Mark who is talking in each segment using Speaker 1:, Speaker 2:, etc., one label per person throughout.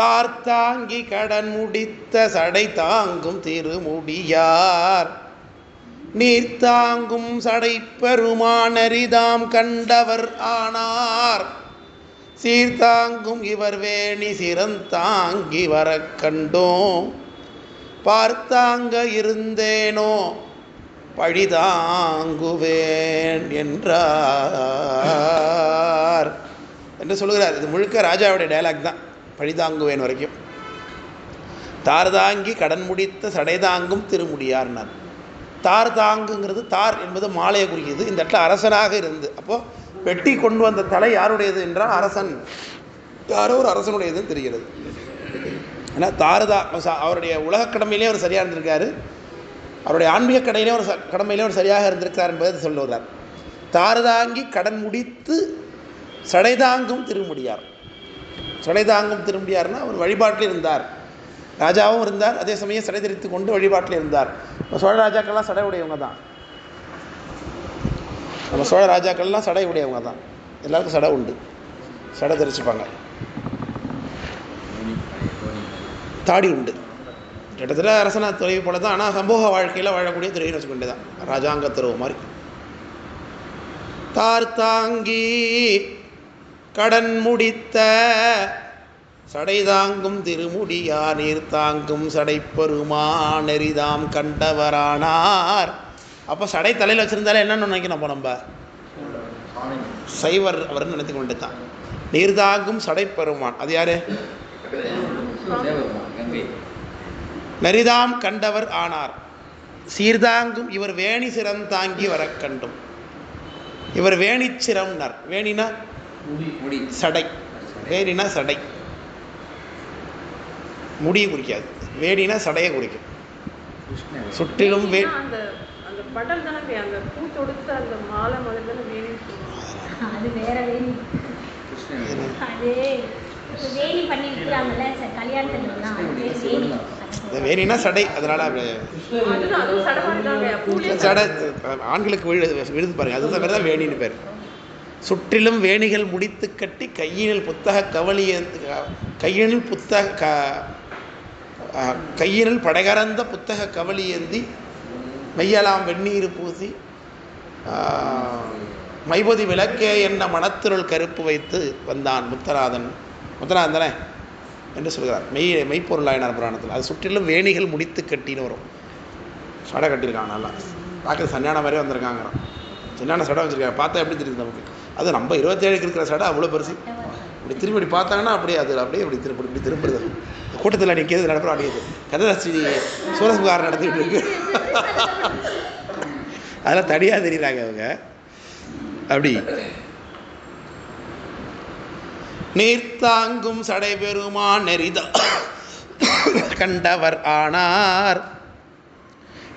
Speaker 1: தார்த்தாங்கி கடன் முடித்த சடை தாங்கும் திருமுடியார். நீர் தாங்கும் சடை பெருமானரிதாம் கண்டவர் ஆனார். சீர்தாங்கும் இவர் வேணி சிறந்தாங்கி வரக் கண்டோம். பார்த்தாங்க இருந்தேனோ பழிதாங்குவேன் என்றார். என்று சொல்கிறார் இது முழுக்க ராஜாவுடைய டயலாக் தான். பழிதாங்குவேன் வரைக்கும். தார்தாங்கி கடன் முடித்த சடைதாங்கும் திருமுடியார்னார் தார் தாங்குங்கிறது தார் என்பது மாலையை குறிக்கிறது இந்த இடத்துல அரசனாக இருந்து. அப்போது வெட்டி கொண்டு வந்த தலை யாருடையது என்றால் அரசன். யாரோ ஒரு அரசனுடையதுன்னு தெரிகிறது. ஏன்னா தாரதா அவருடைய உலக கடமையிலே அவர் சரியாக இருந்திருக்காரு. அவருடைய ஆன்மீக கடையிலே ஒரு ச- கடமையிலே ஒரு சரியாக இருந்திருக்கார் என்பதை சொல்லுகிறார். தாரதாங்கி கடன் முடித்து சடைதாங்கும் திருமுடியார். சடைதாங்கம் திருமுடியார்னா அவர் வழிபாட்டில் இருந்தார். ராஜாவும் இருந்தார். அதே சமயம் சடை தரித்து கொண்டு வழிபாட்டில் இருந்தார். நம்ம சோழ ராஜாக்கள்லாம் சடை உடையவங்க தான். நம்ம சோழ ராஜாக்கள்லாம் சடை உடையவங்க தான். எல்லாருக்கும் சடை உண்டு. சடை தரிச்சுப்பாங்க. தாடி உண்டு. கிட்டத்தட்ட அரசனா துறை போல தான். ஆனால் சமூக வாழ்க்கையில் வாழக்கூடிய துறைன்னு வச்சுக்கொண்டே தான் ராஜாங்க துறவு மாதிரி. தார் தாங்கி கடன் முடித்த சடை தாங்கும் திருமுடியா நீர் தாங்கும் சடைப்பெருமா நெறிதாம் கண்டவரானார். அப்போ சடை தலையில் வச்சுருந்தாலே என்னன்னு நினைக்கணும் அப்போ நம்ம? சைவர் அவர்னு நினைத்து கொண்டு தான் சடைப்பெருமான் அது யாரு? நரிதாம் கண்டவர் ஆனார். சீர்தாங்கும் இவர் வேணி சிரம் தாங்கி வரக் கண்டும். இவர் வேணிச்சிரம்னார் வேணினா
Speaker 2: முடி.
Speaker 1: சடை. வேணினா சடை. முடியை குறிக்காது. வேணினா சடையை குறிக்கும். சுற்றிலும் வே
Speaker 3: வேணினா அந்த அந்த படல் தானே வே- அந்த பூ தொடுத்த அந்த மாலை மாதிரி தானே வேணின்னு சொல்லுவாங்க
Speaker 4: அது வேற வேணி.
Speaker 2: கிருஷ்ணன்
Speaker 4: அது வேணி பண்ணி விற்கிறாங்கல்ல சார் கல்யாணத்துலாம் அது பேர் வேணி.
Speaker 1: இந்த வேணினா சடை. அதனால
Speaker 3: சடை
Speaker 1: ஆண்களுக்கு விழு விழுது பாருங்க. அதுதான் பேர் தான் வேணின்னு பேர். சுற்றிலும் வேணிகள் முடித்து கட்டி கையினில் புத்தக கவலி கையினில் புத்தக க கையினில் படைகரந்த புத்தக கவலி ஏந்தி மெய்யலாம் வெந்நீர் பூசி ஆஹ், மைபொதி விளக்கே என்ன மனத்திருள் கருப்பு வைத்து வந்தான் முத்தராதன். முத்தராதன் தானே? என்று சொல்கிறார். மெய் மெய்ப்பொருளாயினார் புராணத்தில். அது சுற்றிலும் வேணிகள் முடித்து கட்டின்னு வரும். சடை கட்டியிருக்காங்க நல்லா. பார்க்குறது சன்னியான மாதிரியே வந்திருக்காங்கிறான் சின்ன சடை வச்சுருக்காங்க. பார்த்தா எப்படி தெரியுது நமக்கு? அது நம்ம இருபத்தேழுக்கு இருக்கிற சடை அவ்வளோ பெருசு. இப்படி திரும்பி இப்படி பார்த்தாங்கன்னா அப்படியே அது அப்படியே இப்படி திரும்ப இப்படி திரும்புறது. கூட்டத்தில் நிற்கிறது நடப்புற அடிக்கிறது கதராசி சூரசம்காரம் நடத்திட்டு இருக்கு. அதெல்லாம் தனியாக தெரியுறாங்க அவங்க. அப்படி. நீர்த்தாங்கும் சடை பெருமான் நெறிதா. கண்டவர் ஆனார்.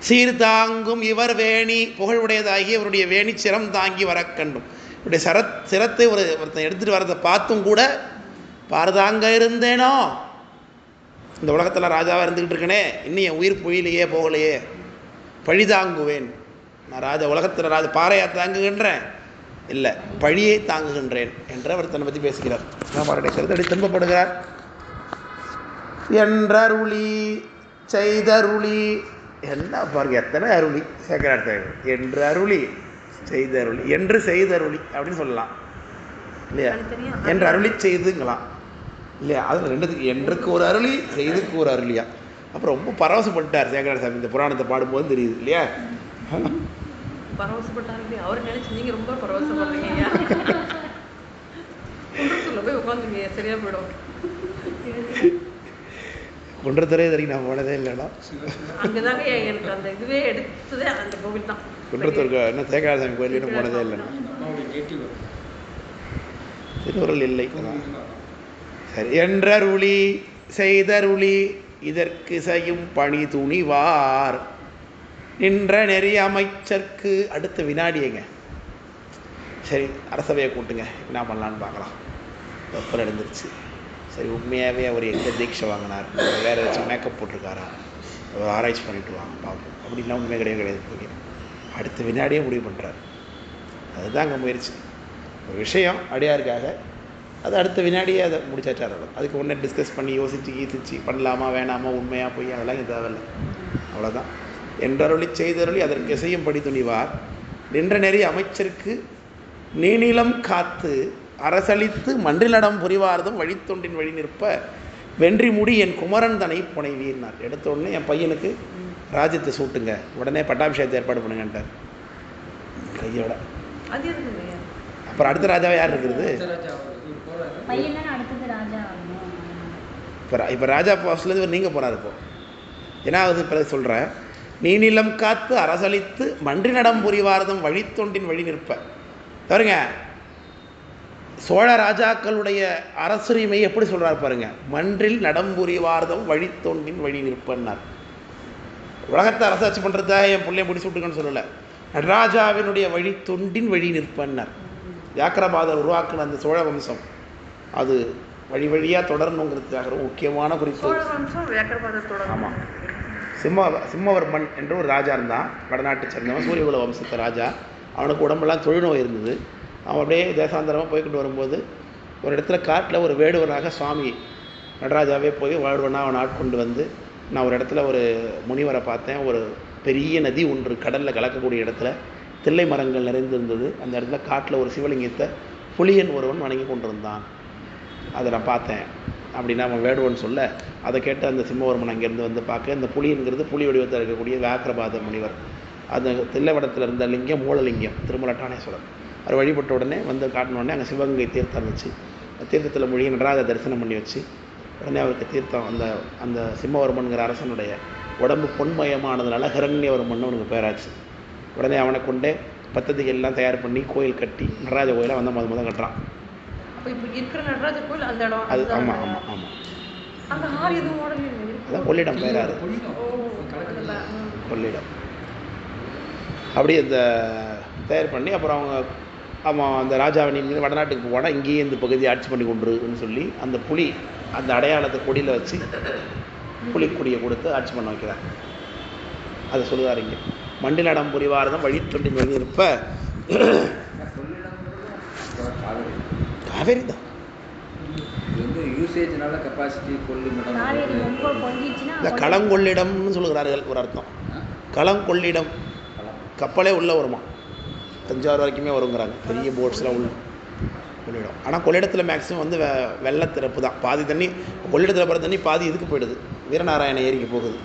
Speaker 1: சீர்தாங்கும் இவர் வேணி புகழுடையதாகி இவருடைய வேணி சிரம் தாங்கி வரக் கண்டும். இப்படி சரத் சிரத்தை ஒரு ஒருத்தன் எடுத்துகிட்டு வரதை பார்த்தும் கூட பாரதாங்க இருந்தேனோ? இந்த உலகத்தில் ராஜாவாக இருந்துக்கிட்டு இருக்கனே இன்னும் என் உயிர் பொழிலையே போகலையே. பழிதாங்குவேன் நான் ராஜா உலகத்தில் ராஜா பாறையாக தாங்குகின்றேன். இல்லை பழியை தாங்குகின்றேன் என்று அவர் தன்னை பற்றி பேசுகிறார். அவருடைய கருத்தடி துன்பப்படுகிறார் என்றருளி செய்தருளி என்ன பாருங்க எத்தனை அருளி? சேக்கரார் தேவர் என்று அருளி செய்தருளி என்று செய்தருளி அப்படின்னு சொல்லலாம். இல்லையா. என்று அருளி செய்துங்களாம். இல்லையா? அதில் ரெண்டுத்துக்கு என்றுக்கு ஒரு அருளி செய்துக்கு ஒரு அருளியா. அப்புறம் ரொம்ப பரவசப்பட்டார் சேகரார் சாமி. இந்த புராணத்தை பாடும்போது தெரியுது இல்லையா?
Speaker 3: பரவசப்பட்டாரு அவர் நினைச்சு நீங்க ரொம்ப பரவசப்படுறீங்க போய் உட்காந்துங்க சரியா போயிடும்.
Speaker 1: குன்றத்துறை வரைக்கும் நான் போனதே இல்லைடா.
Speaker 3: அங்கதாங்க எனக்கு அந்த இதுவே எடுத்ததே அந்த கோவில் தான்.
Speaker 1: குன்றத்தூருக்கு என்ன சேகரார் சாமி கோயில் இன்னும் போனதே இல்லைண்ணா திருவுருள் இல்லை. சரி என்றருளி செய்தருளி இதற்கு செய்யும் பணி துணிவார். நின்ற நெறி அமைச்சர்க்கு அடுத்த வினாடியங்க சரி அரசவையை கூட்டுங்க. என்ன பண்ணலான்னு பார்க்கலாம். வெப்பல் எழுந்துருச்சு. சரி உண்மையாகவே அவர் எங்கே தீட்சை வாங்கினார்? வேறு ஏதாச்சும் மேக்கப் போட்டிருக்காரா? அவர் ஆராய்ச்சி பண்ணிட்டு வாங்க பார்ப்போம். அப்படின்னா உண்மை கிடையாது கிடையாது. அடுத்த வினாடியே முடிவு பண்ணுறாரு அதுதான் அங்கே முயற்சி. ஒரு விஷயம் அடியாருக்காக அது அடுத்த வினாடியே அதை முடிச்சாச்சா அதுக்கு ஒன்றே டிஸ்கஸ் பண்ணி யோசித்து ஈசிச்சு பண்ணலாமா வேணாமா உண்மையாக போய் அதெல்லாம் இங்கே அவ்வளோதான் என்றருளி செய்தருளி அதற்கு செய்யும்படி துணிவார். நின்ற நெறி அமைச்சருக்கு நீநிலம் காத்து அரசளித்து மன்றிலடம் புரிவார்தும் வழித்தொண்டின் வழி நிற்ப வென்றி முடி என் குமரன் தனை புனைவீர்னார் எடுத்த உடனே என் பையனுக்கு ராஜ்யத்தை சூட்டுங்க. உடனே பட்டாபிஷேகத்தை ஏற்பாடு பண்ணுங்கன்ட்டார். கையோட.
Speaker 3: அது
Speaker 1: அப்புறம் அடுத்த ராஜாவை யார் இருக்கிறது? இப்போ இப்போ ராஜா போஸ்ட்லேருந்து இவர் நீங்கள் போகிறார் இப்போ. என்ன ஆகுது பிறகு சொல்கிறேன் நீநிலம் காத்து அரசளித்து மன்றி நடம் புரிவாரதும் வழித்தொண்டின் வழி நிற்ப. பாருங்க. சோழ ராஜாக்களுடைய அரசுரிமை எப்படி சொல்றார் பாருங்க. மன்றில் நடம்புரிவார்தம் வழித்தொண்டின் வழி நிற்பன்னார். உலகத்தை அரசாட்சி பண்ணுறதாக என் பிள்ளைய முடிச்சு விட்டுக்கன்னு சொல்லலை. நடராஜாவினுடைய வழி தொண்டின் வழி நிற்பன்னார். வியாக்கிரபாதர் உருவாக்குன அந்த சோழ வம்சம். அது வழி வழியாக தொடரணுங்கிறதுக்காக ரொம்ப முக்கியமான குறிப்பு.
Speaker 3: சோழ வம்சம் வியாக்கரபாதத்தோட
Speaker 1: ஆமா. சிம்ம சிம்மவர்மன் என்ற ஒரு ராஜா இருந்தான். வடநாட்டை சேர்ந்தவன் சூரியகுல வம்சத்து ராஜா. அவனுக்கு உடம்பெல்லாம் தொழுநோய் இருந்தது. அவன் அப்படியே தேசாந்தரமாக போய்கிட்டு வரும்போது ஒரு இடத்துல காட்டில் ஒரு வேடுவனாக சுவாமி நடராஜாவே போய் வாழ்வனாக அவனை ஆட்கொண்டு வந்து நான் ஒரு இடத்துல ஒரு முனிவரை பார்த்தேன். ஒரு பெரிய நதி ஒன்று கடலில் கலக்கக்கூடிய இடத்துல தில்லை மரங்கள் நிறைந்திருந்தது. அந்த இடத்துல காட்டில் ஒரு சிவலிங்கத்தை புலியன் ஒருவன் வணங்கி கொண்டிருந்தான். அதை நான் பார்த்தேன். அப்படின்னு அவன் வேடுவன் சொல்ல அதை கேட்டு அந்த சிம்மவர்மன் அங்கேருந்து வந்து பார்க்க இந்த புலிங்கிறது புலி வடிவத்தில் இருக்கக்கூடிய வியாக்கிரபாத முனிவர். அந்த தில்லைவடத்தில் இருந்த லிங்கம் மூலலிங்கம் திருமலட்டானேஸ்வரர் அவர் வழிபட்ட உடனே வந்து காட்டின உடனே அங்கே சிவகங்கை தீர்த்தம் இருந்துச்சு தீர்த்தத்தில் மொழியை நடராஜ தரிசனம் பண்ணி வச்சு உடனே அவருக்கு தீர்த்தம் அந்த அந்த சிம்மவர்மன்கிற அரசனுடைய உடம்பு பொன்மயமானதுனால ஹிரண்யவர்மன் அவனுக்கு பேராச்சு. உடனே அவனை கொண்டே பத்ததிகள் எல்லாம் தயார் பண்ணி கோயில் கட்டி நடராஜ கோயிலை வந்த முத முதல் கட்டுறான். அது ஆமாம்? ஆமாம் ஆமாம் அதான் கொள்ளிடம் பேராறு
Speaker 2: கொள்ளிடம்.
Speaker 1: அப்படி இந்த தயார் பண்ணி அப்புறம் அவங்க அவன் அந்த ராஜாவின் வடநாட்டுக்கு போனால் இங்கேயே இந்த பகுதியை ஆட்சி பண்ணி கொண்டுருன்னு சொல்லி அந்த புலி அந்த அடையாளத்தை கொடியில் வச்சு புலிக்கொடியை கொடுத்து ஆட்சி பண்ண வைக்கிறார். அதை சொல்லுவார் இங்கே. மண்டிலடம் புரிவாரதம் வழித்தொண்டின் வழி இருப்ப
Speaker 2: கொள்ளிடம் காவிரி
Speaker 1: காவேரி தான்
Speaker 2: இது வந்து யூசேஜ்னால கெப்பாசிட்டி கொள்ளிடம்
Speaker 1: களங்கொள்ளிடம்னு சொல்லுகிறார்கள் ஒரு அர்த்தம். களங்கொள்ளிடம் கப்பலே உள்ளே வருமா? தஞ்சாவூர் வரைக்குமே வருங்கிறாங்க. பெரிய போட்ஸ்லாம் உள்ள. கொள்ளிடம். ஆனால் கொள்ளிடத்தில் மேக்ஸிமம் வந்து வெ வெள்ளத்திறப்பு தான். பாதி தண்ணி கொள்ளிடத்தில் போகிற தண்ணி பாதி இதுக்கு போயிடுது. வீரநாராயண ஏரிக்கு போகுது.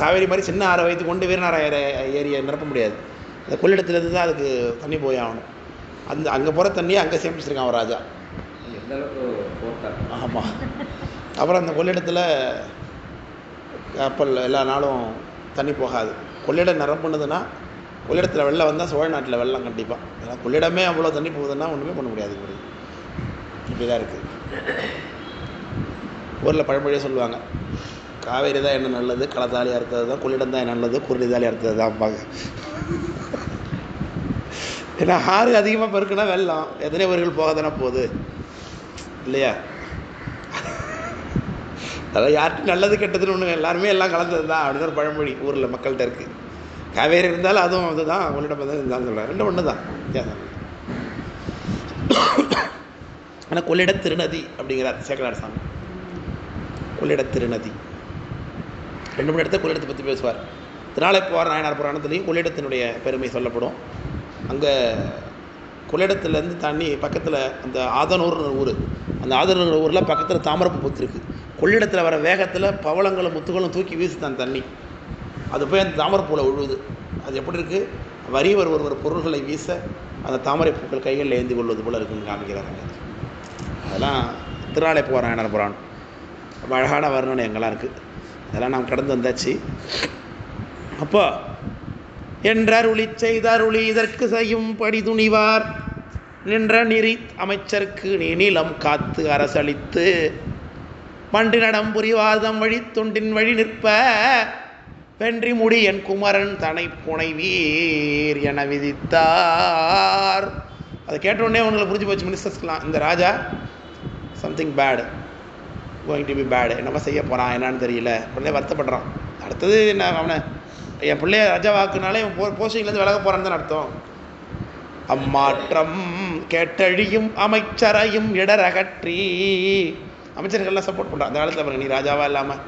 Speaker 1: காவேரி மாதிரி சின்ன ஆறை வைத்து கொண்டு வீரநாராயண ஏரியை நிரப்ப முடியாது. இந்த கொள்ளிடத்துலேருந்து தான் அதுக்கு தண்ணி போய் ஆகணும். அந்த அங்கே போகிற தண்ணியை அங்கே சேமிச்சிருக்கான் அவன் ராஜா. ஆமாம் அப்புறம் அந்த கொள்ளிடத்தில் கப்பல் எல்லா நாளும் தண்ணி போகாது. கொள்ளிடம் நிரம்புனதுன்னா கொள்ளிடத்தில் வெள்ளம் வந்தால் சோழ நாட்டில் வெள்ளம் கண்டிப்பாக ஏன்னா கொள்ளிடமே அவ்வளோ தண்ணி போகுதுன்னா ஒன்றுமே பண்ண முடியாது ஒரு இப்படி தான் இருக்குது ஊரில் பழமொழியே சொல்லுவாங்க. காவேரி தான் என்ன நல்லது களத்தாலி இருக்கிறது தான் கொள்ளிடம் தான் என்ன நல்லது குருளிதாலியாக இருக்கிறது தான் ஏன்னா ஆறு அதிகமாக பெருக்குன்னா வெள்ளம். எத்தனை ஊர்கள் போக தானே போகுது. இல்லையா? அதான் யார்கிட்ட நல்லது கெட்டதுன்னு ஒன்று எல்லாருமே எல்லாம் கலந்தது தான் அப்படின்னு ஒரு பழமொழி ஊரில் மக்கள்கிட்ட இருக்குது காவேரி இருந்தாலும் அதுவும் அதுதான் அவங்களிடம் தான் இருந்தாலும் சொல்கிறார் ரெண்டும் ஒன்று தான் வித்தியாசம். ஆனால் கொள்ளிட திருநதி அப்படிங்கிறார் சேக்கலார் சாமி. கொள்ளிட திருநதி. ரெண்டு மூணு இடத்துல கொள்ளிடத்தை பற்றி பேசுவார். திருநாளை போகிற நாயனார் புராணத்துலேயும் கொள்ளிடத்தினுடைய பெருமை சொல்லப்படும். அங்கே கொள்ளிடத்துலேருந்து தண்ணி பக்கத்தில் அந்த ஆதனூர்னு ஊர் அந்த ஆதனூர் ஊரில் பக்கத்தில் தாமரப்பு புத்து இருக்குது கொள்ளிடத்தில் வர வேகத்தில் பவளங்களும் முத்துகளும் தூக்கி வீசுதான் தண்ணி. அது போய் அந்த தாமரைப்பூவில் விழுவுது அது எப்படி இருக்குது வரியவர் ஒருவர் பொருள்களை வீச அந்த தாமரை பூக்கள் கைகளில் ஏந்தி கொள்வது போல் இருக்குன்னு காமிக்கிறாங்க அதெல்லாம் திருநாளை போகிறான் புராணம். அழகான வர்ணனை எங்கெல்லாம் இருக்குது அதெல்லாம் நாம் கடந்து வந்தாச்சு. அப்போ என்றருளி செய்தருளி இதற்கு செய்யும் படி துணிவார். நின்ற நெறி அமைச்சர்க்கு நிலம் காத்து அரசளித்து. பண்டு நடம் புரிவாதம் வழி தொண்டின் வழி நிற்ப. வென்றி முடி என் குமரன் தனை புனைவீர் என விதித்தார். அதை கேட்ட உங்களை புரிஞ்சு போச்சு மினிஸ்டர்ஸ்லாம் இந்த ராஜா something bad going to be bad என்னவா செய்ய போகிறான் என்னான்னு தெரியல. உடனே வருத்தப்படுறான். அடுத்தது என்ன அவனை என் பிள்ளைய ராஜா வாக்குனாலே இவன் போ போஸ்டிங்லேருந்து விலக போகிறான்னு தான் அர்த்தம். அம்மாற்றம் கேட்டழியும் அமைச்சரையும் இடரகற்றி. அமைச்சர்கள்லாம் சப்போர்ட் பண்ணுறான் அந்த காலத்தில் பாருங்க நீ ராஜாவாக இல்லாமல்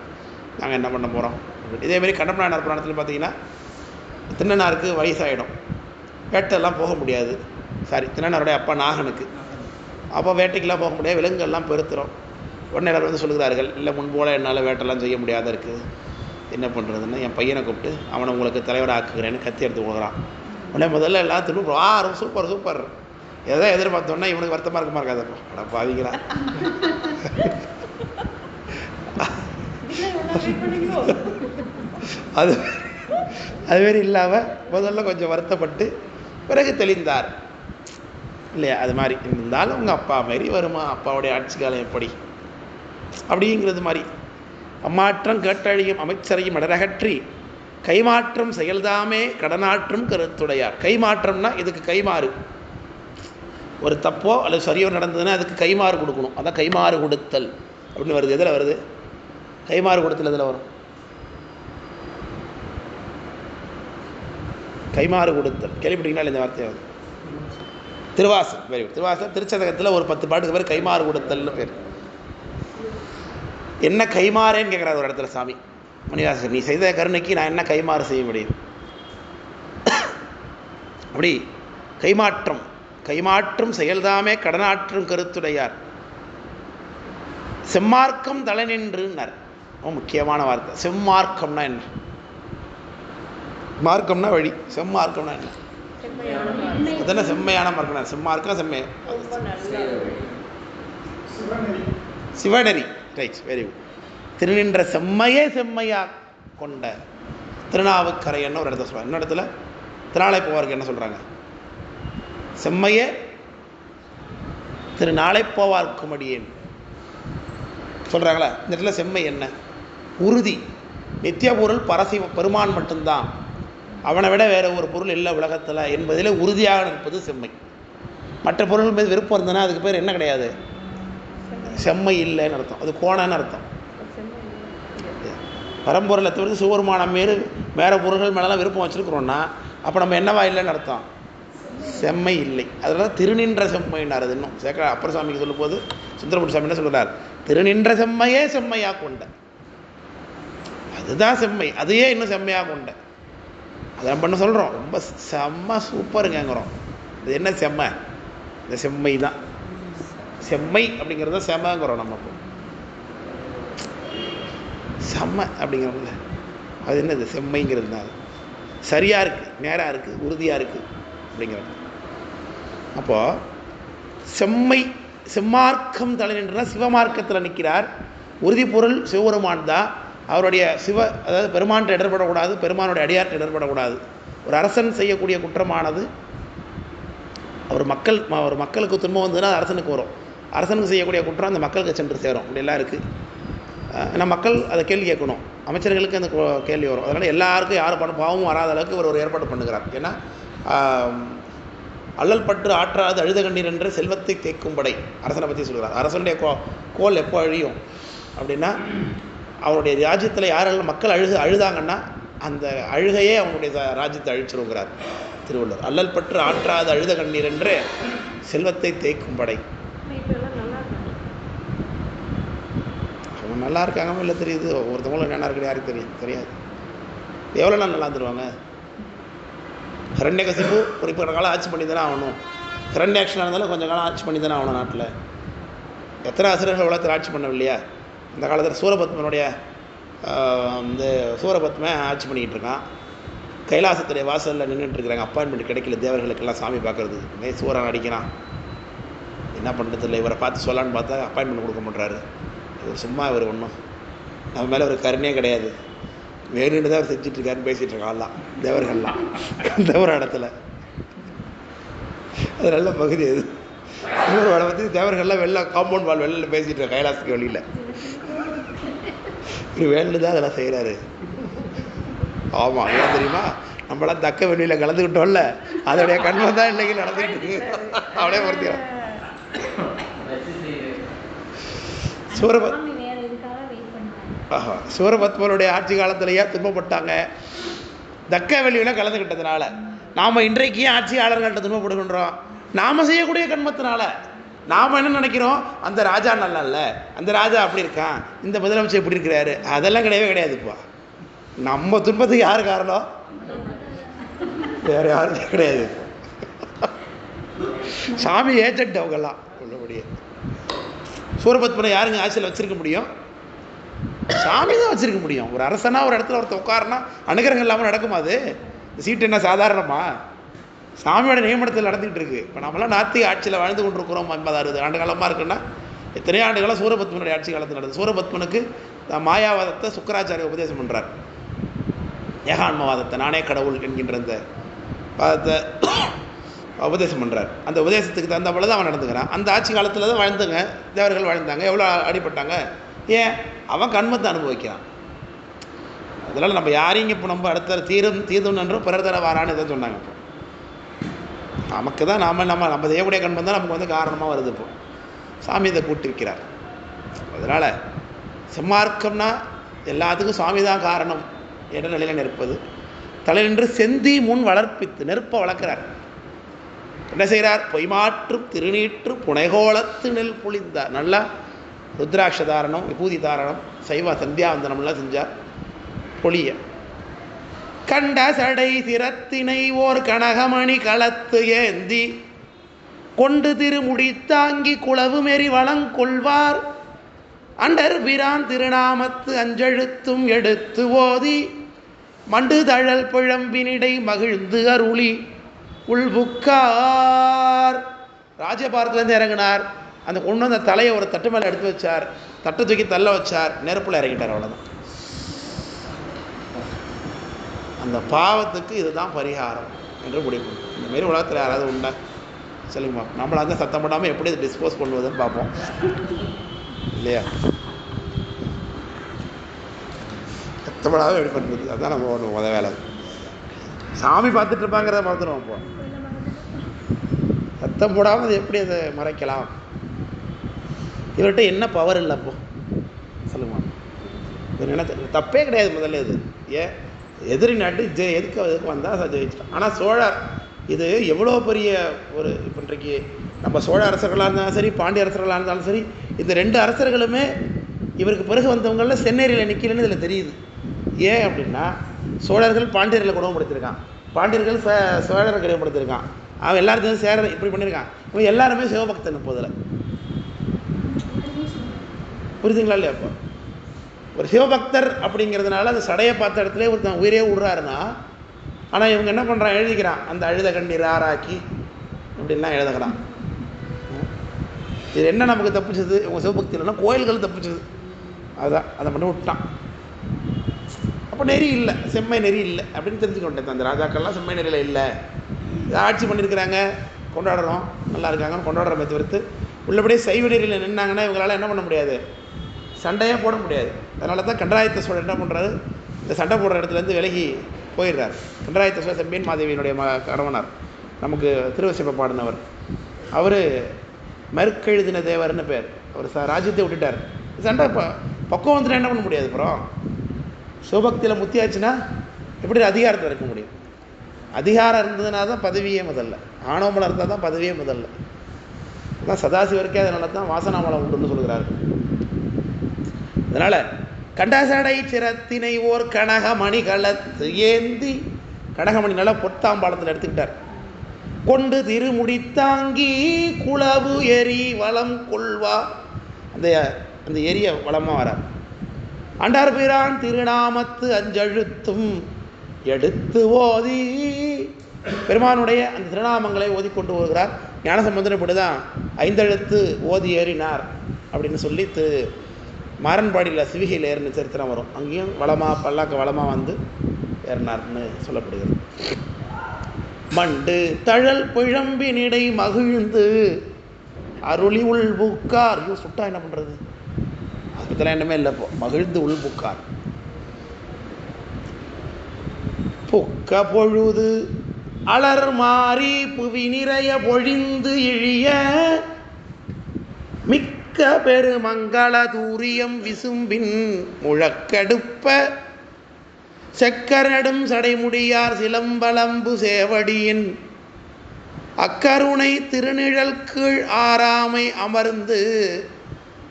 Speaker 1: நாங்கள் என்ன பண்ண போகிறோம் இதேமாரி கடம்பநாயனார் புராணத்தில் பார்த்தீங்கன்னா திண்ணனாருக்கு வயசாகிடும் வேட்டையெல்லாம் போக முடியாது. சாரி திண்ணனாருடைய அப்பா நாகனுக்கு. அப்போ வேட்டைக்கெல்லாம் போக முடியாது. விலங்குகள்லாம் பெருத்துறோம் உடனே எல்லாரும் வந்து சொல்லுகிறார்கள் இல்லை முன்போல் என்னால் வேட்டைலாம் செய்ய முடியாத இருக்குது என்ன பண்ணுறதுன்னு என் பையனை கூப்பிட்டு அவனை உங்களுக்கு தலைவராக ஆக்குகிறேன்னு கத்தி எடுத்து கொடுக்குறான். உடனே முதல்ல எல்லாம் திரும்ப ஆ சூப்பர் சூப்பர். எதை எதிர்பார்த்தோன்னா இவனுக்கு வருத்தமாக இருக்குமா இருக்காதப்பா அட பாவிங்களா அது அதுமாரி இல்லாமல் முதல்ல கொஞ்சம் வருத்தப்பட்டு பிறகு தெளிந்தார். இல்லையா? அது மாதிரி இருந்தாலும் உங்கள் அப்பா மாரி வருமா? அப்பாவுடைய ஆட்சி காலம் எப்படி? அப்படிங்கிறது மாதிரி. அம்மாற்றம் கேட்டழியும் அமைச்சரையும் அடரகற்றி கைமாற்றம் செயல்தாமே கடனாற்றும் கருத்துடையார். கைமாற்றம்னா இதுக்கு கைமாறு. ஒரு தப்போ அல்லது சரியோ நடந்ததுன்னா அதுக்கு கைமாறு கொடுக்கணும். அதான் கைமாறு கொடுத்தல். அப்படின்னு வருது. எதில் வருது? கைமாறு கொடுத்தல் இதில் வரும்? கைமாறு கொடுத்தல். கேள்விப்பட்டீங்களா இந்த வார்த்தையை வந்து. திருவாசம் வெரி குட் திருவாசம் திருச்சதகத்தில் ஒரு பத்து பாட்டுக்கு பேர் கைமாறு கொடுத்தல்னு பேர். என்ன கைமாறேன்னு கேட்குறாரு ஒரு இடத்துல சாமி. மணிவாசர் நீ செய்த கருணைக்கு நான் என்ன கைமாறு செய்ய முடியும்? அப்படி கைமாற்றம். கைமாற்றும் செயல்தாமே கடனாற்றும் கருத்துடையார். செம்மார்க்கம் தலை நின்றுன்னார். ரொம்ப முக்கியமான வார்த்தை. செம்மார்க்கம்னா என்ன? மார்க்கம்னா வழி. செம்மார்க்கம்னா என்ன?
Speaker 3: செம்மையான
Speaker 1: செம்மையான மார்க்கம் செம்மார்க்கம் செம்மை. சிவநெறி. ரைட் வெரி குட் திருநின்ற செம்மையே செம்மையாக கொண்ட திருநாவுக்கரையன்னு ஒரு இடத்துல சொல்கிறாங்க இன்னொரு இடத்துல திருநாளை போவாருக்கு என்ன சொல்கிறாங்க செம்மையே திரு நாளை போவார்க்குமடியேன். சொல்கிறாங்களா இந்த இடத்துல செம்மை என்ன? உறுதி. நித்திய பொருள் பரசிவ பெருமான் மட்டும்தான். அவனை விட வேறு ஒரு பொருள் இல்லை உலகத்தில் என்பதில் உறுதியாக நிற்பது செம்மை. மற்ற பொருள் மீது விருப்பம் இருந்ததுன்னா அதுக்கு பேர் என்ன கிடையாது? செம்மை இல்லைன்னு அர்த்தம். அது கோணன்னு அர்த்தம்.
Speaker 3: செம்மை.
Speaker 1: பரம்பொருளை தவிர்த்து சுவர்மானம் மேறு வேறு பொருள்கள் மேலெல்லாம் விருப்பம் வச்சுருக்குறோன்னா அப்போ நம்ம என்னவா இல்லைன்னு அர்த்தம்? செம்மை இல்லை. அதனால் திருநின்ற செம்மைன்னார் அது இன்னும். சேக்கர அப்பர் சாமிக்கு சொல்லும்போது சுந்தரமுடி சாமி என்ன சொல்கிறார் திருநின்ற செம்மையே செம்மையாக கொண்ட. அதுதான் செம்மை. அதையே இன்னும் செம்மையாக கொண்ட. அதை நம்ம என்ன சொல்கிறோம் ரொம்ப செம்ம சூப்பருங்கிறோம். இது என்ன செம்மை? இந்த செம்மை தான். செம்மை அப்படிங்கிறத செம்மங்கிறோம் நம்ம இப்போ. செம்ம அப்படிங்கிறோம்ல. அது என்னது? செம்மைங்கிறதுனால. சரியாக இருக்குது நேராக இருக்குது உறுதியாக இருக்குது அப்படிங்கிறது அப்போது செம்மை செம்மார்க்கம் தலை நின்றுனா சிவமார்க்கத்தில் நிற்கிறார் உறுதிப்பொருள் சிவபெருமான் தான். அவருடைய சிவ அதாவது பெருமான்கிட்ட இடர்படக்கூடாது பெருமானுடைய அடியார்கிட்ட இடர்படக்கூடாது. ஒரு அரசன் செய்யக்கூடிய குற்றமானது அவர் மக்கள் ஒரு மக்களுக்கு துன்பம் வந்ததுன்னா அது அரசனுக்கு வரும். அரசனுக்கு செய்யக்கூடிய குற்றம் அந்த மக்களுக்கு சென்று சேரும். இப்படியெல்லாம் இருக்குது ஏன்னா மக்கள் அதை கேள்வி கேட்கணும். அமைச்சர்களுக்கு அந்த கேள்வி வரும். அதனால் எல்லாருக்கும் யாரும் பண்ண பாவமும் வராத அளவுக்கு இவர் ஒரு ஏற்பாடு பண்ணுகிறார். ஏன்னா அல்லல் பற்று ஆற்றாது அழுத கண்ணீர் என்ற செல்வத்தை தேக்கும் படை. அரசனை பற்றி சொல்கிறார். அரசனுடைய கோ கோல் எப்போ அழியும்? அப்படின்னா அவருடைய ராஜ்யத்தில் யாரெல்லாம் மக்கள் அழுது அழுதாங்கன்னா அந்த அழுகையே அவனுடைய ராஜ்யத்தை அழிச்சிருக்கிறார் திருவள்ளுவர். அல்லல் பற்று ஆற்றாது அழுத கண்ணீர் என்று செல்வத்தை தேய்க்கும் படை. அவங்க நல்லா இருக்காங்க இல்லை தெரியுது. ஒருத்தவங்களும் என்ன இருக்கு யாருக்கு தெரியும் தெரியாது. எவ்வளோ நாள் நல்லா இருந்துருவாங்க? ஹரண்ய கசிப்பு குறிப்பிட்ட காலம் ஆட்சி பண்ணி தானே ஆகணும். ஆக்ஷனாக இருந்தாலும் கொஞ்சம் காலம் ஆட்சி பண்ணி தானே ஆகணும் நாட்டில். எத்தனை அசுரர்கள் உலகத்தில் ஆட்சி பண்ணவில்லையா? இந்த காலத்தில் சூரபத்மனுடைய இந்த வந்து சூரபத்மன் ஆட்சி பண்ணிக்கிட்டு இருக்கான். கைலாசத்துடைய வாசலில் நின்றுட்டு இருக்கிறாங்க. அப்பாயின்மெண்ட் கிடைக்கல. தேவர்களுக்கெல்லாம் சாமி பார்க்கறது. மே சூரன் அடிக்கிறான். என்ன பண்ணுறது இல்லை இவரை பார்த்து சொல்லான்னு பார்த்தா அப்பாயின்மெண்ட் கொடுக்க மாட்றாரு. இவர் சும்மா இவர் ஒன்றும் நம்ம மேலே ஒரு கருணையே கிடையாது. வேணும்னு தான் அவர் செஞ்சிட்ருக்காருன்னு பேசிகிட்டு இருக்காங்கலாம் தேவர்கள்லாம். தேவர இடத்துல. அது நல்ல பகுதி அது. இவரோட பற்றி தேவர்கள்லாம் வெளில காம்பவுண்ட் வால் வெளில பேசிகிட்டு இருக்காங்க. கைலாசத்துக்கு வெளியில். இவர் வேணும்னு தான் அதெல்லாம் செய்கிறாரு ஆமாம் ஏன் தெரியுமா? நம்மளாம் தக்க வெளியில் கலந்துக்கிட்டோம்ல. அதோடைய கண்மம் தான் இன்னைக்கு நடந்துக்கிட்டு அப்படியே பொறுத்திடும் சூரபத் ஆஹா சூரபத்மனுடைய ஆட்சி காலத்திலேயே துன்பப்பட்டாங்க. தக்க வெளியில் கலந்துக்கிட்டதுனால. நாம் இன்றைக்கு ஏன் ஆட்சியாளர்கள்ட்ட துன்பப்படுகின்றோம். நாம் செய்யக்கூடிய கண்மத்தினால. நாம் என்ன நினைக்கிறோம்? அந்த ராஜா நல்லா இல்லை அந்த ராஜா அப்படி இருக்கான். இந்த முதலமைச்சர் இப்படி இருக்கிறாரு. அதெல்லாம் கிடையவே கிடையாதுப்பா. நம்ம துன்பத்துக்கு யார் காரணம்? வேறு யாரும் கிடையாது. சாமி ஏஜென்ட் அவங்கெல்லாம். உள்ளபடியே. சூரபத்மனை யாருங்க ஆட்சியில் வச்சிருக்க முடியும்? சாமி தான் வச்சுருக்க முடியும். ஒரு அரசனா ஒரு இடத்துல ஒருத்தர் உட்காருனா அனுகிரகம் இல்லாமல் நடக்குமா அது? சீட்டு என்ன சாதாரணமா? சாமியோட நியமனத்தில் நடந்துகிட்டு இருக்கு. இப்போ நம்மளாம் நாத்திக ஆட்சியில் வாழ்ந்து கொண்டிருக்கிறோம் ஐம்பது அறுபது ஆண்டு காலமாக இருக்குன்னா எத்தனையோ ஆண்டுகளாக சூரபத்மனுடைய ஆட்சி காலத்தில் நடந்தது. சூரபத்மனுக்கு மாயாவாதத்தை சுக்கராச்சாரிய உபதேசம் பண்ணுறார் ஏகான்மவாதத்தை நானே கடவுள் என்கின்ற அந்த வாதத்தை உபதேசம் பண்ணுறார் அந்த உபதேசத்துக்கு தகுந்த போல தான் அவன் நடந்துக்கிறான். அந்த ஆட்சி காலத்தில் தான் வாழ்ந்துங்க தேவர்கள் வாழ்ந்தாங்க. எவ்வளோ அடிபட்டாங்க? ஏன்? அவன் கண்மத்தை அனுபவிக்கிறான். அதனால் நம்ம யாரையும் இப்போ நம்ம அடுத்த தீரும் தீதும் நன்றும் பிறர் தர வாரான்னு இதை சொன்னாங்க இப்போ. நமக்கு தான் நாம நம்ம நம்ம செய்யக்கூடிய கண்மம் தான் நமக்கு வந்து காரணமாக வருது இப்போ. சாமி இதை கூட்டிருக்கிறார். அதனால் செம்மார்க்கம்னா எல்லாத்துக்கும் சுவாமி தான் காரணம் என்ற நிலையில் நிற்பது. தலைநின்று செந்தி முன் வளர்ப்பித்து நெருப்பை வளர்க்கிறார். என்ன செய்கிறார்? பொய்மாற்று திருநீற்று புனைகோளத்து நெல் புளிந்தார் நல்லா ருத்ராட்ச தாரணம் விபூதி தாரணம் சைவ சந்தியாவந்தனம்லாம் செஞ்சார். பொழிய. கண்ட சடை திறத்தினை ஓர் கனகமணி களத்து ஏந்தி கொண்டு திருமுடி தாங்கி குளவு மெறி வளங்கொள்வார். அண்டர் பிரான் திருநாமத்து அஞ்செழுத்தும் எடுத்து ஓதி மண்டு தழல் பிழம்பினிடை மகிழ்ந்து அருளி உள்புக்கார். ராஜபாரத்துலேருந்து இறங்கினார். அந்த கொண்டு வந்த தலையை ஒரு தட்டு மேலே எடுத்து வச்சார். தட்டை தூக்கி தள்ள வச்சார். நெருப்பில் இறங்கிட்டார் அவ்வளோதான் அந்த பாவத்துக்கு இதுதான் பரிகாரம் என்று முடிவு. இந்த மாரி உலகத்தில் யாராவது உண்டா? சொல்லுங்கம்மா நம்மளை வந்து சத்தம் போடாமல் எப்படி இதை டிஸ்போஸ் பண்ணுவதுன்னு பார்ப்போம் இல்லையா? சத்தம் போடாமல் எப்படி பண்ணுறது அதுதான் நம்ம ஒன்று முத வேலை. சாமி பார்த்துட்டு இருப்பாங்கிறத மறந்துடுவோம் இப்போ. சத்தம் போடாமல் அது எப்படி அதை மறைக்கலாம்? இவர்கிட்ட என்ன பவர் இல்லை அப்போ? சொல்லுமா என்ன தப்பே கிடையாது முதல்ல இது. ஏன்? எதிரி நாட்டு ஜெய எதுக்கு எதுக்கு வந்தால் ஜெயிச்சிட்டான் ஆனால் சோழர் இது எவ்வளோ பெரிய ஒரு இப்போ இன்றைக்கு நம்ம சோழ அரசர்களாக இருந்தாலும் சரி பாண்டிய அரசர்களாக இருந்தாலும் சரி இந்த ரெண்டு அரசர்களுமே இவருக்கு பிறகு வந்தவங்களில் சென்னேரியில் நிற்கலன்னு இதில் தெரியுது. ஏன் அப்படின்னா சோழர்கள் பாண்டியர்களை குணப்படுத்தியிருக்கான். பாண்டியர்கள் ச சோழரை குணப்படுத்தியிருக்கான் அவன் எல்லாத்தையும் சேர இப்படி பண்ணியிருக்கான். இவன் எல்லாருமே சிவபக்தன் போதில். புரியுதுங்களா இல்லையா இப்போ? ஒரு சிவபக்தர் அப்படிங்கிறதுனால அந்த சடையை பார்த்த இடத்துல ஒருத்தன் உயிரே விடுறாருன்னா ஆனால் இவங்க என்ன பண்ணுறான் எழுதிக்கிறான். அந்த அழுத கண்ணீர் ஆறாக்கி அப்படின்லாம் எழுதுகிறான். இது என்ன நமக்கு தப்பிச்சது? இவங்க சிவபக்தி இல்லைன்னா கோயில்கள் தப்பிச்சது. அதுதான் அதை மட்டும் விட்டான். அப்போ நெறி இல்லை செம்மை நெறி இல்லை அப்படின்னு தெரிஞ்சுக்கொண்டேன் அந்த ராஜாக்கள்லாம் செம்மை நெறியில் இல்லை. இதை ஆட்சி பண்ணியிருக்கிறாங்க கொண்டாடுறோம் நல்லா இருக்காங்கன்னு கொண்டாடுறோமே தவிர்த்து உள்ளபடியே சைவ நெறியில் நின்னாங்கன்னா இவங்களால என்ன பண்ண முடியாது? சண்டையே போட முடியாது. அதனால தான் கண்டராயத்த சோழர் என்ன பண்ணுறாரு இந்த சண்டை போடுற இடத்துலேருந்து விலகி போயிடுறார். கண்டராயத்த சோழர் செம்பியன் மாதேவியினுடைய ம கணவனார். நமக்கு திருவசிப்ப பாடினவர். அவர் மறுக்கெழுதின தேவர்னு பேர். அவர் ச ராஜ்யத்தை விட்டுட்டார். சண்டை இப்போ பக்கம் வந்துட்டு என்ன பண்ண முடியாது அப்புறம் சிவபக்தியில் முத்தியாச்சுன்னா எப்படி அதிகாரத்தில் இருக்க முடியும்? அதிகாரம் இருந்ததுனா தான் பதவியே முதல்ல. ஆணவமலம் இருந்தால் தான் பதவியே முதல்ல. அதான் சதாசிவருக்கே அதனால தான் வாசனாமலம் உண்டுன்னு சொல்கிறாரு அதனால் கண்டசடை சிரத்தினை ஓர் கனகமணி களத்து ஏந்தி கனகமணி நல்லா பொத்தாம்பாளத்தில் எடுத்துக்கிட்டார். கொண்டு திருமுடி தாங்கி குளவு எரி வளம் கொள்வா. அந்த அந்த எரிய வளமாக வரார். அண்டர்பிரான் திருநாமத்து அஞ்செழுத்தும் எடுத்து ஓதி பெருமானுடைய அந்த திருநாமங்களை ஓதிக்கொண்டு வருகிறார் ஞானசம்பந்தன் இப்படி தான் ஐந்தெழுத்து ஓதி ஏறினார் அப்படின்னு சொல்லி திரு மாறன்பாடியில் சிவிகையில் ஏறின சரித்திரம் வரும். அங்கேயும் வளமாக பல்லாக்க வளமாக வந்து ஏறினார்னு சொல்லப்படுகிறது. மண்டு தழல் பிழம்பினிடை மகிழ்ந்து அருளி உள் புக்கார். ஐயோ சுட்டா என்ன பண்ணுறது அது பற்றிலாம் என்னமே இல்லை இப்போ. மகிழ்ந்து உள் புக்கார். புக்க பொழுது அலர் மாறி புவி நிறைய பொழிந்து இழிய மிக்க பெருமங்கள தூரியம் விசும்பின் முழக்கடுப்ப செக்கரடும் சடைமுடியார் சிலம்பலம்பு சேவடியின் அக்கருணை திருநிழல் கீழ் ஆறாமை அமர்ந்து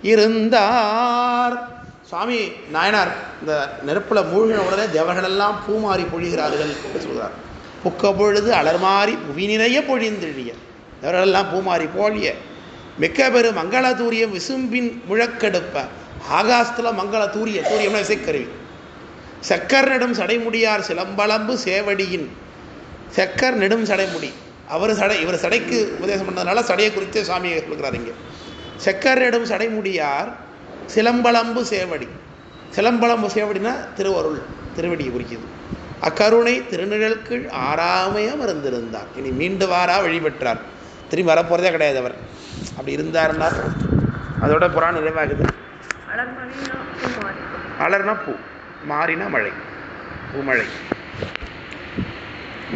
Speaker 1: இருந்தார். சுவாமி நாயனார் இந்த நெருப்பில் மூழ்கின உடனே தேவர்களெல்லாம் பூமாறி பொழிகிறார்கள் என்று சொல்கிறார் புக்க பொழுது அலர்மாறி புவி நிறைய பொழிந்தெழிய தேவர்களெல்லாம் பூமாறி போழிய மிக்க பெரும் மங்கள தூரியம் விசும்பின் முழக்கெடுப்ப. ஆகாசத்தில் மங்கள தூரிய தூரியம்னா இசைக்கருவி செக்கர் நெடும் சடைமுடியார் சிலம்பளம்பு சேவடியின். செக்கர் நெடும் சடைமுடி. அவர் சடை இவர் சடைக்கு உபதேசம் பண்ணதுனால சடையை குறித்து சாமியை சொல்கிறார் இங்கே. செக்கர் நெடும் சடைமுடியார் சிலம்பளம்பு சேவடி. சிலம்பளம்பு சேவடினா திருவருள் திருவடியை குறிக்கிறது அக்கருணை திருநிழல் ஆறாமையாக இருந்திருந்தார் இனி மீண்டு வாரா வழிபெற்றார். திரும்பி வரப்போகிறதே கிடையாது அவர். அப்படி இருந்தாருன்னா அதோட புறான் நிறைவாகுது. அலர்னா பூ மாறினா மழை பூமழை.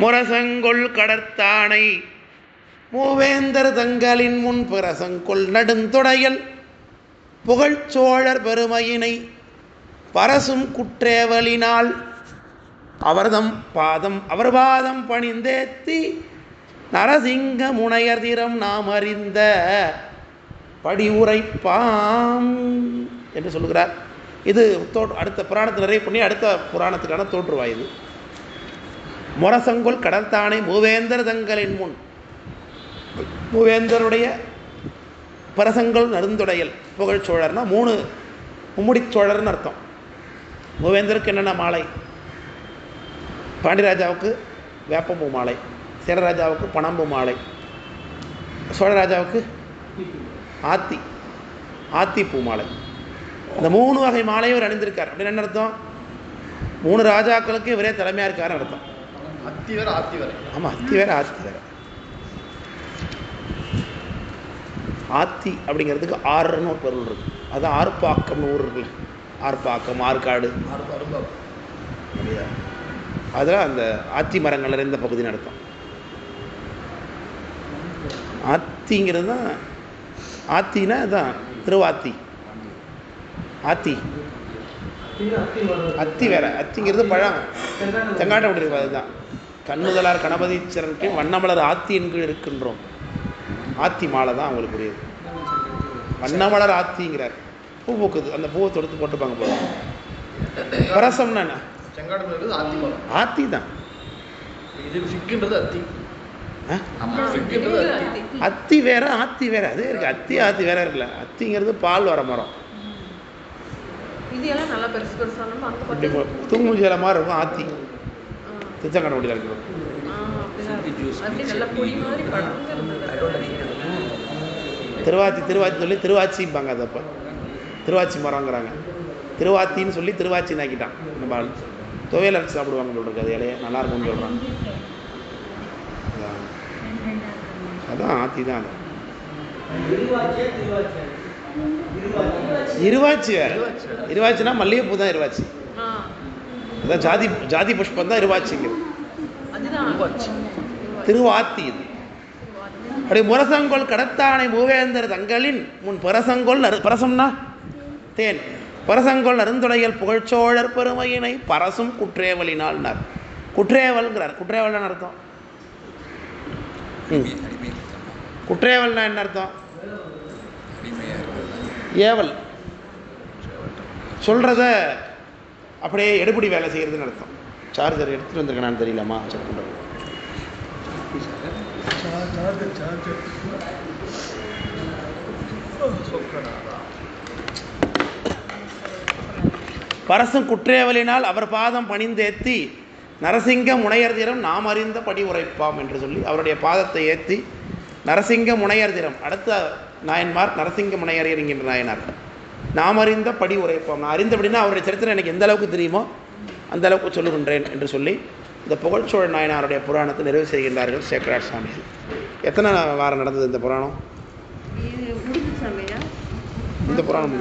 Speaker 1: முரசங்கொள் கடற்தானை மூவேந்தர் தங்களின் முன் பிரசங்கொள் நடுந்துடையல். புகழ்ச்சோழர் பெருமையினை பரசும் குற்றேவலினால் அவர்தம் பாதம் அவர் பாதம் பணிந்தேத்தி நரசிங்க முனையதிரம் நாம் அறிந்த படிவுரைப்பாம் என்று சொல்லுகிறார். இது தோ அடுத்த புராணத்தில் நிறைய பண்ணி அடுத்த புராணத்துக்கான தோற்றுவாய் இது. முரசங்கொல் கடற்தானை மூவேந்தர் தங்களின் முன். மூவேந்தருடைய பரசங்கள் நருந்துடையல் புகழ்ச்சோழர்னா மூணு மும்முடிச் சோழர்னு அர்த்தம். மூவேந்தருக்கு என்னென்ன மாலை? பாண்டியராஜாவுக்கு வேப்பம்பூ மாலை. சேரராஜாவுக்கு பனம்பூ மாலை. சோழராஜாவுக்கு ஆத்தி ஆத்தி பூ மாலை. இந்த மூணு வகை மாலையும் இவர் அணிந்திருக்கார். அப்படின்னு என்ன அர்த்தம்? மூணு ராஜாக்களுக்கு இவரே தலைமையாக இருக்காருன்னு அர்த்தம்.
Speaker 5: அத்தி வேற ஆத்தி வேற
Speaker 1: ஆமாம் அத்தி வேற ஆத்தி வேற ஆத்தி அப்படிங்கிறதுக்கு ஆறுன்னு ஒரு பொருள் இருக்கு. அது ஆர்ப்பாக்கம்னு ஊர் இருக்குல்ல. ஆர்ப்பாக்கம் ஆற்காடு.
Speaker 5: அரும்பு அரும்பு
Speaker 1: அப்படியா அதில் அந்த ஆத்தி மரங்கள் நிறைந்த பகுதின்னு அர்த்தம். ஆத்திங்கிறது தான் ஆத்தினா அதான் திருவாத்தி. ஆத்தி. அத்தி வேற அத்திங்கிறது பழம். அப்படி இருக்கும் அதுதான். கண்ணுதலார் கணபதீச்சரனுக்கு வண்ணமலர் ஆத்தி என்கு இருக்கின்றோம். ஆத்தி மாலை தான் அவங்களுக்கு புரியுது. வண்ணமலர் ஆத்திங்கிறார். பூ பூக்குது அந்த பூவை தொடுத்து போட்டுப்பாங்க போல. பரசம்னா என்ன?
Speaker 5: ஆத்தி
Speaker 1: தான்.
Speaker 5: இது ஃபிக்குன்றது அத்தி. அத்தி
Speaker 1: வேற ஆத்தி வேற. அதே இருக்கு. அத்தி ஆத்தி வேற இருக்குல்ல. அத்திங்கிறது பால் வர மரம். தூங்குஜி இலை மாதிரி இருக்கும். ஆத்தி. இருக்கிறோம்
Speaker 3: மாதிரி படர்ந்து இருந்தது.
Speaker 1: திருவாச்சி திருவாச்சி சொல்லி திருவாச்சிம்பாங்க அது அப்போ. திருவாச்சி மரங்கிறாங்க திருவாத்தின்னு சொல்லி திருவாச்சி நாக்கிட்டான். நம்ம துவையல் அரைச்சி சாப்பிடுவாங்க சொல்லிருக்கு அது இலைய. நல்லா இருக்கும்னு சொல்கிறான் அதான். ஆத்தி தான். அது இருவாச்சி. வேற இருவாச்சினா மல்லிகைப்பூ தான் இருவாச்சி.
Speaker 3: ஆ.
Speaker 1: அதான் ஜாதி ஜாதி புஷ்பம் தான் இருவாச்சிங்கிறது திருவாத்தி இது. அப்படி முரசங்கொள் கடத்தானை மூவேந்தர் தங்களின் முன் பரசங்கொள் நறு பரசம்னா தேன். பரசங்கொள் அருந்துடையல் புகழ்ச்சோழர் பெருமையினை பரசும் குற்றேவலினால்னார் குற்றேவல்ங்கிறார். குற்றேவல்னு அர்த்தம். குற்றேவல்னா என்ன அர்த்தம்? ஏவல். சொல்கிறத அப்படியே எடுபடி வேலை செய்கிறதுன்னு அர்த்தம். சார்ஜர் எடுத்துகிட்டு வந்திருக்கேன் தெரியலம்மா செக் பண்ணுறது பரசும் குற்றேவலினால் அவர் பாதம் பணிந்தேத்தி நரசிங்க முனையர்தினம் நாம் அறிந்த படி உரைப்பாம் என்று சொல்லி அவருடைய பாதத்தை ஏற்றி நரசிங்க முனையர் திறம் அடுத்த நாயன்மார் நரசிங்க முனையர் என்கின்ற நாயனார். நாம் அறிந்த படி உரைப்பாம். நான் அறிந்தபடினா அவருடைய சரித்திரம் எனக்கு எந்த அளவுக்கு தெரியுமோ அந்த அளவுக்கு சொல்லுகின்றேன் என்று சொல்லி இந்த புகழ்ச்சோழ நாயனாருடைய புராணத்தை நிறைவு செய்கின்றார்கள் சேக்கராட் சாமிகள். எத்தனை வாரம் நடந்தது இந்த புராணம்? இந்த புராணம்